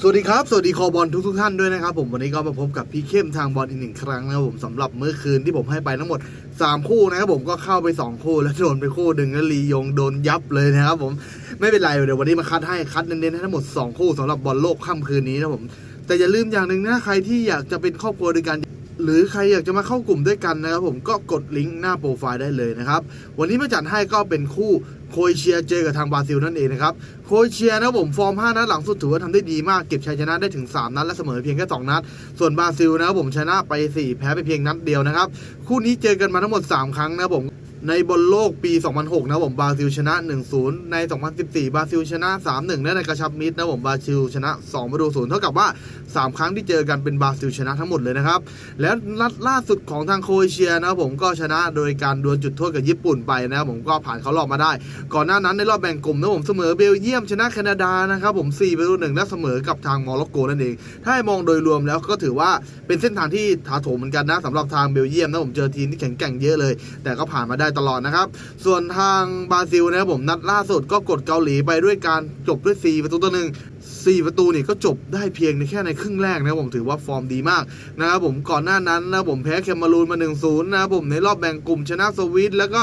สวัสดีครับ สวัสดีคอบอลทุกทุกท่านด้วยนะครับผมวันนี้ก็มาพบกับพี่เข้มทางบอลอีกหนึ่งครั้งนะครับผมสำหรับเมื่อคืนที่ผมให้ไปทั้งหมด 3 คู่นะครับผมก็เข้าไป 2 คู่แล้วโดนไปคู่หนึ่งแล้วลียงโดนยับเลยนะครับผมไม่เป็นไรเดี๋ยววันนี้มาคัดให้คัดเน้นๆให้ทั้งหมด 2 คู่สำหรับบอลโลกค่ำคืนนี้นะครับผมแต่อย่าลืมอย่างหนึ่งนะใครที่อยากจะเป็นครอบครัวด้วยกัน หรือใครอยากจะมาเข้ากลุ่มด้วยกันนะครับผมก็กดลิงก์หน้าโปรไฟล์ได้เลยนะครับ วันนี้มาจัดให้ก็เป็นคู่โคยเชียเจอกับทางบราซิลนั่นเองนะครับ โคยเชียนะผมฟอร์ม 5 นัดหลังสุดถือว่าทำได้ดีมากเก็บชัยชนะได้ถึง 3 นัดและเสมอเพียงแค่ 2 นัด ส่วนบราซิลนะครับผมชนะไป 4 แพ้ไปเพียงนัดเดียวนะครับ คู่นี้เจอกันมาทั้งหมด 3 ครั้งนะผม ในบอลโลกปี 2006 นะผมบราซิลชนะ 1-0 ใน 2014 บราซิลชนะ 3-1 และในกระชับมิตรนะผมบราซิลชนะ2ประตู0เท่ากับว่า 3 ครั้งที่เจอกันเป็นบราซิลชนะทั้งหมดเลยนะครับ และนัดล่าสุดของทางโครเอเชียนะผมก็ชนะโดยการดวลจุดโทษกับญี่ปุ่นไปนะผมก็ผ่านเขารอบมาได้ ก่อนหน้านั้นในรอบแบ่งกลุ่มนะผมเสมอเบลเยียมชนะแคนาดานะครับผม4ประตูหนึ่งและเสมอกับทางโมร็อกโกนั่นเอง ถ้าให้มองโดยรวมแล้วก็ถือว่าเป็นเส้นทางที่ถาโถมเหมือนกันนะสำหรับทางเบลเยียมนะผมเจอทีมที่แข็งแกร่งเยอะเลย แต่ก็ผ่านมาได้ตลอดนะครับ ส่วนทางบราซิลนะครับผมนัดล่าสุดก็กดเกาหลีไปด้วยการจบด้วย 4 ประตูต่อหนึ่ง4 ประตูนี่ก็จบได้เพียงในแค่ในครึ่งแรกนะผมถือว่าฟอร์มดีมากนะครับผมก่อนหน้านั้นนะผมแพ้เคมารูนมา 1-0 นะครับผมในรอบแบ่งกลุ่มชนะสวิตแล้วก็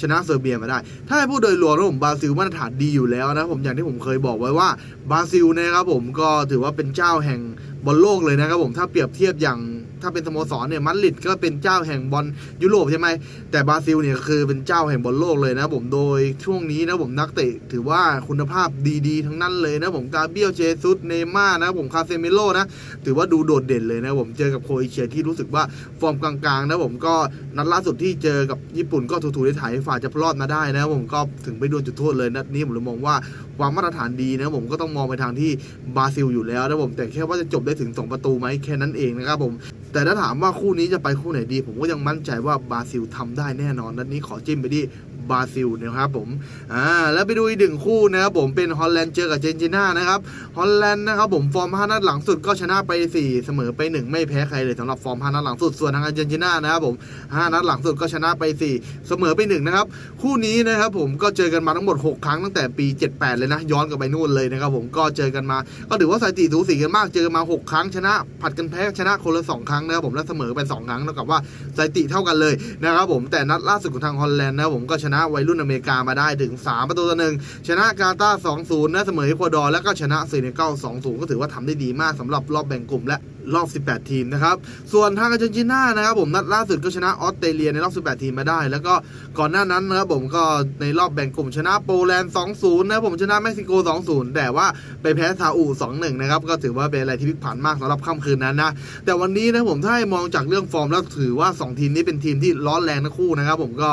ชนะเซอร์เบียมาได้ ถ้าให้พูดโดยรวมนะผมบราซิลมาตรฐานดีอยู่แล้วนะผมอย่างที่ผมเคยบอกไว้ว่าบราซิลนะครับผมก็ถือว่าเป็นเจ้าแห่งบอลโลกเลยนะครับผมถ้าเปรียบเทียบอย่าง ถ้าเป็นสโมสรเนี่ยมาดริดก็เป็นเจ้าแห่งบอลยุโรปใช่ไหมแต่บราซิลเนี่ยคือเป็นเจ้าแห่งบอลโลกเลยนะผมโดยช่วงนี้นะผมนักเตะถือว่าคุณภาพดีๆ ทั้งนั้นเลยนะผมกาเบียลเจซุสเนม่านะผมคาเซมิโลนะถือว่าดูโดดเด่นเลยนะผมเจอกับโคเอเชียที่รู้สึกว่าฟอร์มกลางๆนะผมก็นัดล่าสุดที่เจอกับญี่ปุ่นก็ถูๆได้ถ่ายฝ่าจะรอดมาได้นะผมก็ถึงไปโดนจุดโทษเลยนัดนี้ผมเลยมองว่าความมาตรฐานดีนะผมก็ต้องมองไปทางที่บราซิลอยู่แล้วนะผมแต่แค่ว่าจะจบได้ถึง 2 ประตูไหมแค่นั้นเองนะครับผมแต่ถ้าถามว่าคู่นี้จะไปคู่ไหนดี ผมก็ยังมั่นใจว่าบราซิลทำได้แน่นอนนัดนี้ขอจิ้มไปที่ บราซิลนะครับผมอ่าแล้วไปดูอีกหนึ่งคู่นะครับผมเป็นฮอลแลนด์เจอกับเจนจิน่านะครับฮอลแลนด์นะครับผมฟอร์ม 5 นัดหลังสุดก็ชนะไป 4 เสมอไป 1 ไม่แพ้ใครเลยสำหรับฟอร์ม 5 นัดหลังสุดส่วนทางอาร์เจนตินานะครับผม 5 นัดหลังสุดก็ชนะไป 4 เสมอไป 1 นะครับ คู่นี้นะครับผมก็เจอกันมาทั้งหมด 6 ครั้งตั้งแต่ปี 78 เลยนะ ย้อนกลับไปนู่นเลยนะครับผมก็เจอกันมา ก็ถือว่าสถิติสูสีกันมากเจอมา 6 ครั้งชนะ ผัดกันแพ้ชนะคนละ 2 ครั้งนะครับผมและเสมอไป 2 ครั้งเท่ากับว่าสถิติเท่ากันเลยนะครับผมแต่นัดล่าสุดของทางฮอลแลนด์นะครับผมก็ชนะวัยรุ่นอเมริกามาได้ถึง 3 ประตูต่อหนึ่งชนะกาตาร์2-0นะเสมอเอกวาดอร์แล้วก็ชนะเซเนกัล2-0 ก็ถือว่าทำได้ดีมากสำหรับรอบแบ่งกลุ่มและรอบ 18 ทีมนะครับ ส่วนทางอาร์เจนตินานะครับผมนัดล่าสุดก็ชนะออสเตรเลียในรอบ 18 ทีมมาได้ แล้วก็ก่อนหน้านั้นนะครับผมก็ในรอบแบ่งกลุ่มชนะโปแลนด์ 2-0 นะครับผมชนะเม็กซิโก 2-0 แต่ว่าไปแพ้ซาอุ 2-1 นะครับ ก็ถือว่าเป็นอะไรที่พลิกผันมากสำหรับค่ำคืนนั้นนะ แต่วันนี้นะผมถ้าให้มองจากเรื่องฟอร์มแล้วถือว่า 2 ทีมนี้เป็นทีมที่ร้อนแรงทั้งคู่นะครับผมก็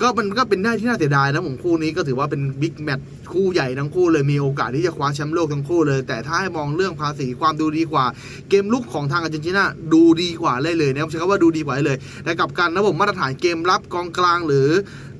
ก็มันก็เป็นได้ที่น่าเสียดายนะผมคู่นี้ก็ถือว่าเป็นบิ๊กแมตช์คู่ใหญ่ทั้งคู่เลยมีโอกาสที่จะคว้าแชมป์โลกทั้งคู่เลย แต่ถ้าให้มองเรื่องภาษีความดูดีกว่า เกมลุกของทางอาร์เจนตินาดูดีกว่าเลยเลยนะครับใช้คำว่าดูดีกว่าเลยแต่กับกันนะผมมาตรฐานเกมรับกองกลางหรือ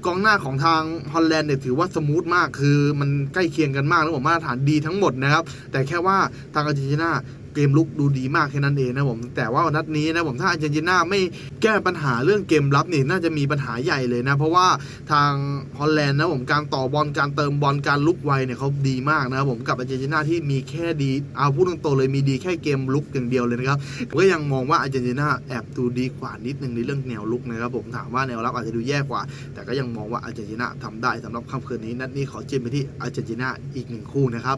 กองหน้าของทางฮอลแลนด์เนี่ยถือว่าสมูทมากคือมันใกล้เคียงกันมากนะผมมาตรฐานดีทั้งหมดนะครับแต่แค่ว่าทางอาร์เจนตินา เกมลุกดูดีมากแค่นั้นเองนะผมแต่ว่านัดนี้นะผมถ้าอาร์เจนตินาไม่แก้ปัญหาเรื่องเกมรับนี่น่าจะมีปัญหาใหญ่เลยนะ เพราะว่าทางฮอลแลนด์นะผมการต่อบอลการเติมบอลการลุกไวเนี่ยเขาดีมากนะครับผมกับอาร์เจนตินาที่มีแค่ดีเอาพูดตรงๆเลยมีดีแค่เกมลุกอย่างเดียวเลยนะครับก็ยังมองว่าอาร์เจนตินาแอบดูดีกว่านิดนึงในเรื่องแนวลุกนะครับผมถามว่าแนวรับอาจจะดูแย่กว่า แต่ก็ยังมองว่าอาร์เจนตินาทำได้สำหรับค่ำคืนนี้นัดนี้ขอจิ้มไปที่อาร์เจนตินาอีกหนึ่งคู่นะครับ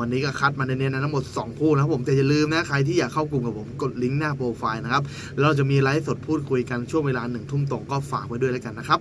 วันนี้ก็คัดมาเน้นๆนะทั้งหมด 2 คู่นะครับผมแต่อย่าลืมนะใครที่อยากเข้ากลุ่มกับผมกดลิงก์หน้าโปรไฟล์นะครับแล้วเราจะมีไลฟ์สดพูดคุยกันช่วงเวลาหนึ่งทุ่มตรงก็ฝากไว้ด้วยแล้วกันนะครับ